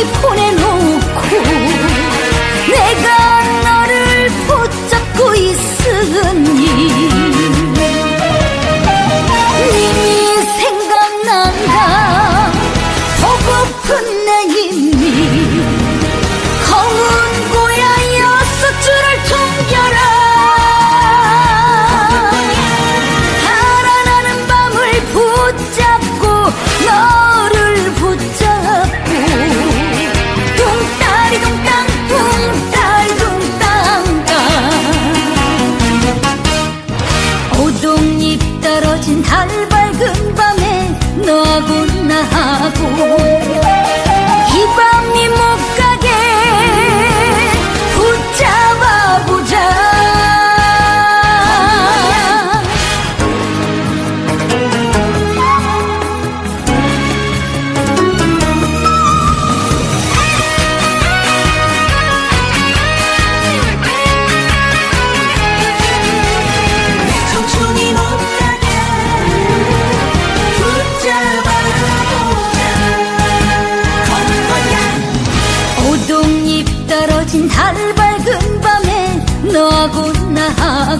一破。için kalbe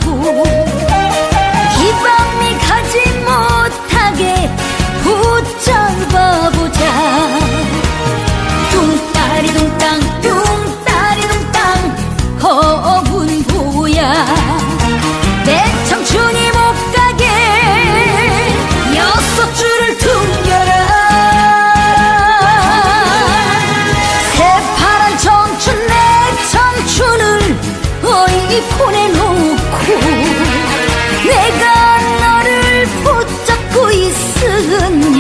孤 보내놓고 내가 너를 붙잡고 있으니